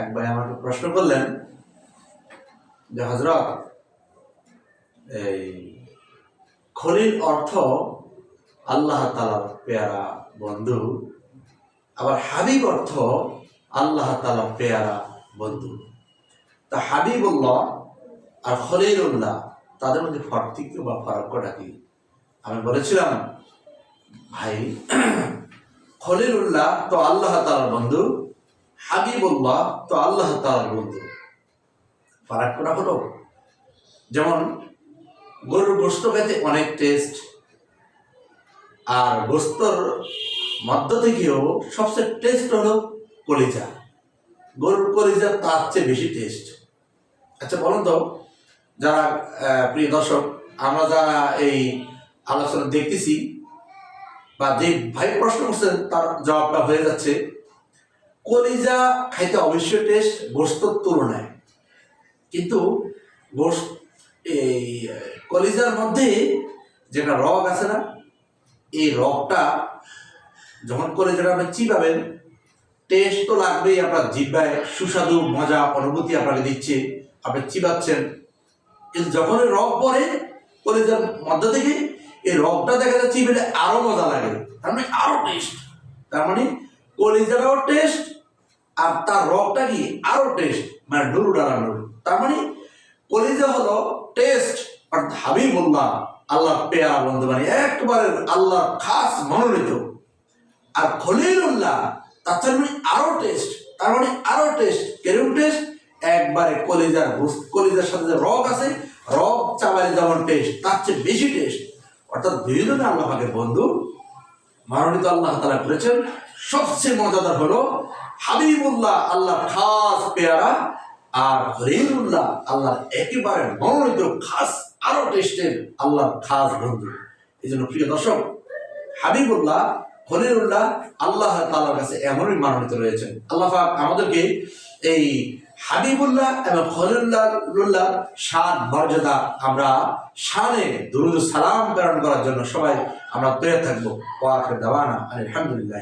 এক ভাই আমাকে প্রশ্ন করলেন যে হজরত এই খলিল অর্থ আল্লাহ তালার পেয়ারা বন্ধু, আবার হাবিব অর্থ আল্লাহ তালার পেয়ারা বন্ধু। তা হাবিবুল্লাহ আর খলিলুল্লাহ, তাদের মধ্যে পার্থক্য বা ফারাক্যটা কি? আমি বলেছিলাম, ভাই, খলিলুল্লাহ তো আল্লাহ তালার বন্ধু হাবিবুল্লাহ তো আল্লাহ তালার বন্ধু। ফারাক্যটা হলো। যেমন গরুর গোস্ত খেতে অনেক টেস্ট আর গোস্তর মধ্য থেকেও সবচেয়ে টেস্ট হলো কলিজা। গরুর কলিজা তার চেয়ে বেশি টেস্ট আচ্ছা বলুন তো, যারা প্রিয় দর্শক, আমরা যারা এই আলোচনা দেখতেছি বা যে ভাই প্রশ্ন করছেন, তার জবাবটা হয়ে যাচ্ছে। কলিজা খাইতে অবশ্যই টেস্ট গোস্তর তুলনায়। কিন্তু গোস্ত এই কলিজার মধ্যে যেটা রগ আছে না, এই রগটা যখন কলিজাটা আপনি চিবাবেন টেস্ট তো লাগবেই আপনার জিব্বায়, সুস্বাদু, মজা, অনুভূতি আপনাকে দিচ্ছে, আপনি চিবাচ্ছেন। কিন্তু যখন রগ পরে কলিজার মধ্য থেকে, এই রগটা দেখা যাচ্ছে চিবেলে আরও মজা লাগে, তার মানে আরও টেস্ট তার মানে কলিজাটাও টেস্ট আর তার রগটা কি? আরও টেস্ট মানে নুরু ডালা তার মানে কলিজা হলো টেস্ট আর হাবিবুল্লাহ আল্লাহ পেয়া বন্ধু মানে একবারে আল্লাহ খাস মনোনীত। আর খলিলুল্লাহ, তার মানে আরও টেস্ট তার মানে আরও টেস্ট কেরম টেস্ট একবারে কলিজার কলিজার সাথে যে রগ আছে, রগ চাবালে যেমন টেস্ট তার চেয়ে বেশি টেস্ট অর্থাৎ দুইজনে আল্লাহ পাকের বন্ধু। মনোনীত আল্লাহ তালা করেছেন। সবচেয়ে মজাদার হলো হাবিবুল্লাহ আল্লাহ খাস পেয়ারা আর খলিলুল্লাহ আল্লাহর একেবারে মনোনীত খাস আরও টেস্টের আল্লাহর খাস বন্ধু। এই জন্য প্রিয় দর্শক, হাবিবুল্লাহ খলিলুল্লাহ আল্লাহ তাআলার কাছে এমনই মনোনীত রয়েছেন। আল্লাহ আমাদেরকে এই হাবিবুল্লাহ এবং খলিলুল্লাহ শান মর্যাদা আমরা শানে দুরুদ সালাম প্রেরণ করার জন্য সবাই আমরা তৈরি থাকব। ওয়াখির আলহামদুলিল্লাহ